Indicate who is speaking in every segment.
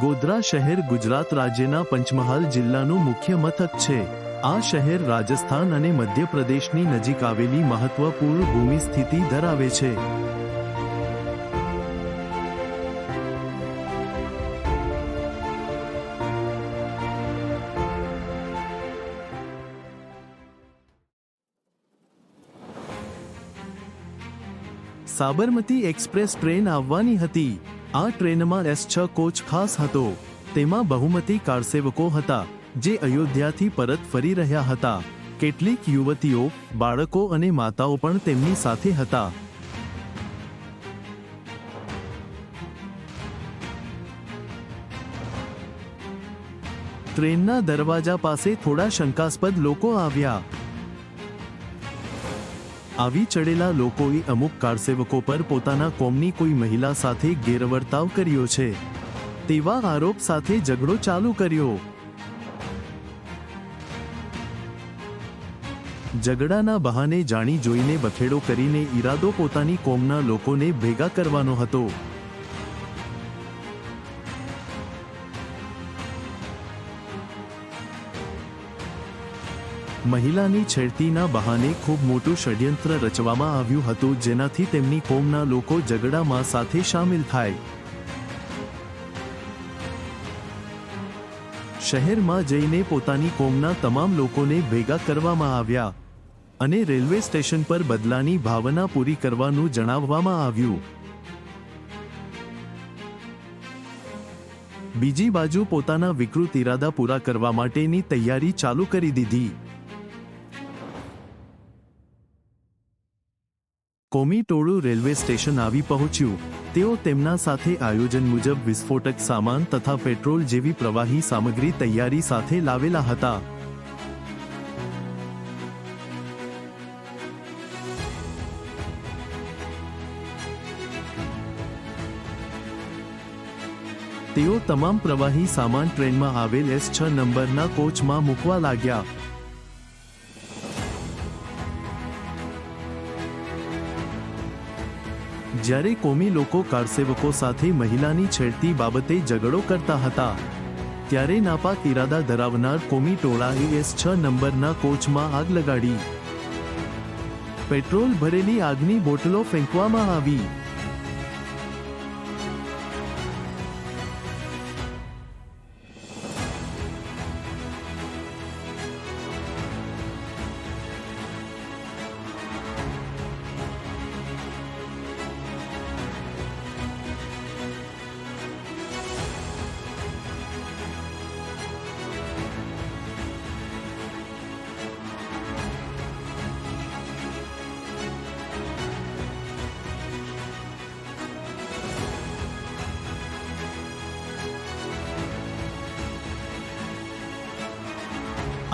Speaker 1: ગોધરા શહેર ગુજરાત રાજ્યના પંચમહાલ જિલ્લાનું મુખ્ય મથક છે. આ શહેર રાજસ્થાન અને મધ્યપ્રદેશની નજીક આવેલી મહત્વપૂર્ણ ભૂમિ સ્થિતિ ધરાવે છે. સાબરમતી એક્સપ્રેસ ટ્રેન આવવાની હતી. આ ટ્રેનમાં એસ છ કોચ ખાસ હતો. તેમાં બહુમતી કારસેવકો હતા, જે અયોધ્યાથી પરત ફરી રહ્યા હતા. કેટલીક યુવતીઓ, બાળકો અને માતાઓ પણ તેમની સાથે હતા. ટ્રેનના દરવાજા પાસે થોડા શંકાસ્પદ લોકો આવ્યા. આવી ચડેલા લોકોએ અમુક કારસેવકો પર પોતાના કોમની કોઈ મહિલા સાથે ગેરવર્તાવ કર્યો છે. તેવા આરોપ સાથે ઝઘડો ચાલુ કર્યો. ઝઘડાના બહાને જાણી જોઈને બખેડો કરીને ઈરાદો પોતાની કોમના લોકોને ભેગા કરવાનો હતો. મહિલાની છેડતીના બહાને ખૂબ મોટું ષડયંત્ર રચવામાં આવ્યું હતું, જેનાથી તેમની કોમના લોકો ઝઘડામાં સાથે સામેલ થાય. શહેરમાં જઈને પોતાની કોમના તમામ લોકોને ભેગા કરવામાં આવ્યા અને રેલવે સ્ટેશન પર બદલાની ભાવના પૂરી કરવાનું જણાવવામાં આવ્યું. બીજી બાજુ પોતાના વિકૃત ઇરાદા પૂરા કરવા માટેની તૈયારી ચાલુ કરી દીધી. કોમી ટોળું રેલવે સ્ટેશન આવી પહોંચ્યું. તેઓ તેમના સાથે આયોજન મુજબ વિસ્ફોટક સામાન તથા પેટ્રોલ જેવી પ્રવાહી સામગ્રી તૈયારી સાથે લાવેલા હતા. તેઓ તમામ પ્રવાહી સામાન ટ્રેનમાં આવેલ એસ છ નંબરના કોચમાં મૂકવા લાગ્યા. જ્યારે કોમી લોકો કારસેવકો સાથે મહિલાની છેડતી બાબતે ઝઘડો કરતા હતા, ત્યારે નાપાક ઇરાદા ધરાવનાર કોમી ટોળાએ એસ છ નંબરના કોચમાં આગ લગાડી. પેટ્રોલ ભરેલી આગની બોટલો ફેંકવામાં આવી.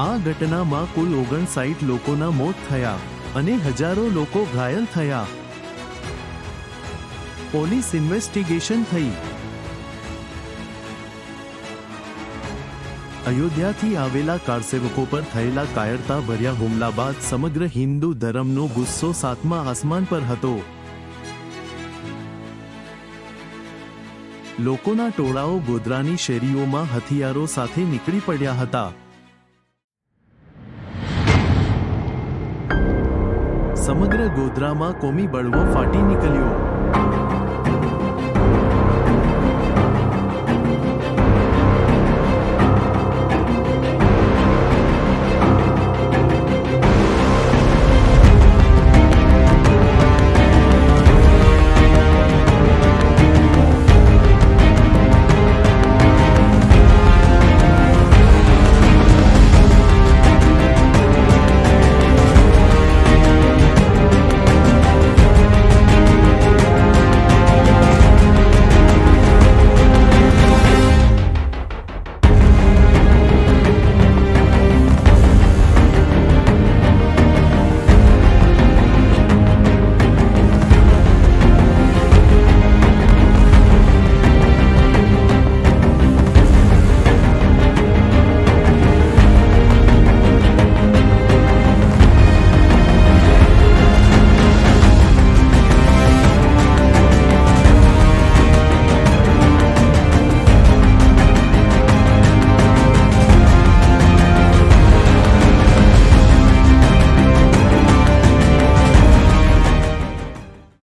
Speaker 1: આ ઘટનામાં કુલ ઓગણસાઠ લોકોના મોત થયા અને હજારો લોકો ઘાયલ થયા. પોલીસ ઇન્વેસ્ટિગેશન થઈ. અયોધ્યાથી આવેલા કારસેવકો પર થયેલા કાયરતા ભર્યા હુમલા બાદ સમગ્ર હિન્દુ ધર્મનો ગુસ્સો સાતમા આસમાન પર હતો. લોકોના ટોળાઓ ગોધરાની શેરીઓમાં હથિયારો સાથે નીકળી પડ્યા હતા. સમગ્ર ગોધરામાં કોમી બળવો ફાટી નીકળ્યો.